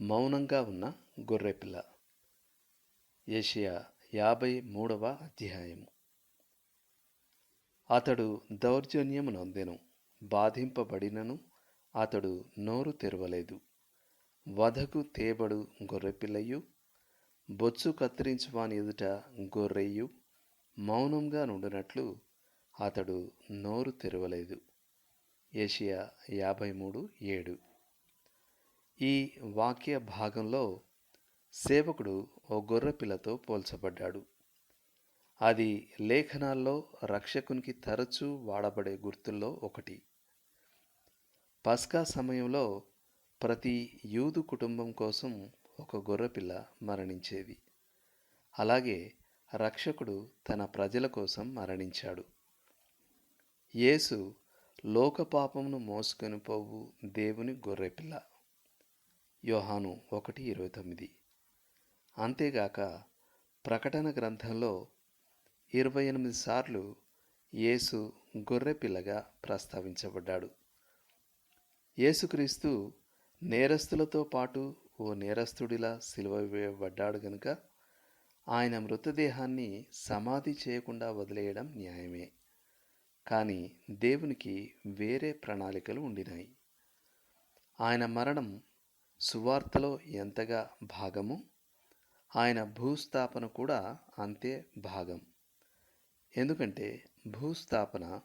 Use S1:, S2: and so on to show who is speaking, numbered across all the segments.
S1: మౌనంగా ఉన్న గొర్రెపిల్ల. ఏషియా యాభై మూడవ అధ్యాయము అతడు దౌర్జన్యము నొందెను బాధింపబడినను అతడు నోరు తెరవలేదు. వధకు తేబడు గొర్రెపిల్లయు బొచ్చు కత్తిరించువాని ఎదుట గొర్రెయు మౌనంగా నుండినట్లు అతడు నోరు తెరవలేదు. ఏషియా యాభై మూడు ఏడు. ఈ వాక్య భాగంలో సేవకుడు ఓ గొర్రెపిల్లతో పోల్చబడ్డాడు. అది లేఖనాల్లో రక్షకునికి తరచూ వాడబడే గుర్తుల్లో ఒకటి. పస్కా సమయంలో ప్రతి యూదు కుటుంబం కోసం ఒక గొర్రెపిల్ల మరణించేది. అలాగే రక్షకుడు తన ప్రజల కోసం మరణించాడు. యేసు లోకపాపమును మోసుకొని పోవు దేవుని గొర్రెపిల్ల యోహాను ఒకటి ఇరవై తొమ్మిది. అంతేగాక ప్రకటన గ్రంథంలో ఇరవై ఎనిమిది సార్లు యేసు గొర్రెపిల్లగా ప్రస్తావించబడ్డాడు. యేసుక్రీస్తు నేరస్తులతో పాటు ఓ నేరస్తుడిలా సిలువ వేయబడ్డాడు గనుక ఆయన మృతదేహాన్ని సమాధి చేయకుండా వదిలేయడం న్యాయమే. కానీ దేవునికి వేరే ప్రణాళికలు ఉండినాయి. ఆయన మరణం సువార్తలో ఎంతగా భాగము? ఆయన భూస్థాపన కూడా అంతే భాగం. ఎందుకంటే భూస్థాపన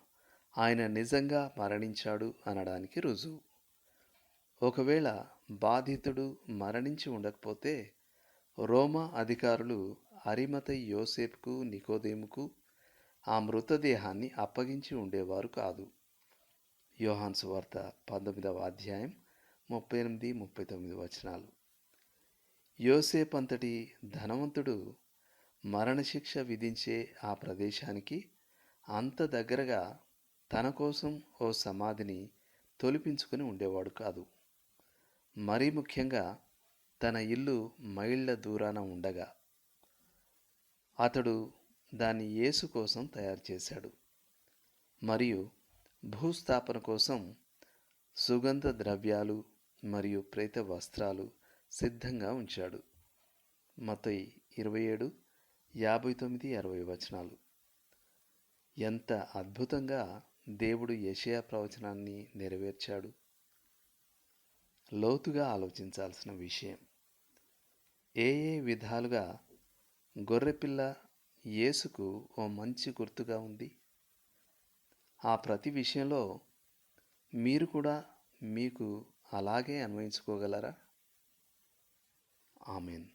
S1: ఆయన నిజంగా మరణించాడు అనడానికి రుజువు. ఒకవేళ బాధితుడు మరణించి ఉండకపోతే రోమా అధికారులు అరిమత యోసేపుకు నికోదేముకు ఆ మృతదేహాన్ని అప్పగించి ఉండేవారు కాదు. యోహాన్ సువార్త పంతొమ్మిదవ అధ్యాయం ముప్పై ఎనిమిది ముప్పై తొమ్మిది వచనాలు. యోసేప్ అంతటి ధనవంతుడు మరణశిక్ష విధించే ఆ ప్రదేశానికి అంత దగ్గరగా తన కోసం ఓ సమాధిని తొలిపించుకుని ఉండేవాడు కాదు. మరీ ముఖ్యంగా తన ఇల్లు మైళ్ళ దూరాన ఉండగా. అతడు దాన్ని యేసు కోసం తయారు చేశాడు. మరియు భూస్థాపన కోసం సుగంధ ద్రవ్యాలు మరియు ప్రేత వస్త్రాలు సిద్ధంగా ఉంచాడు. మతయి ఇరవై ఏడు యాభై తొమ్మిది అరవై వచనాలు. ఎంత అద్భుతంగా దేవుడు యషయా ప్రవచనాన్ని నెరవేర్చాడు. లోతుగా ఆలోచించాల్సిన విషయం. ఏ ఏ విధాలుగా గొర్రెపిల్ల యేసుకు ఓ మంచి గుర్తుగా ఉంది? ఆ ప్రతి విషయంలో మీరు కూడా మీకు అలాగే అన్వయించుకోగలరా? ఆమెన్.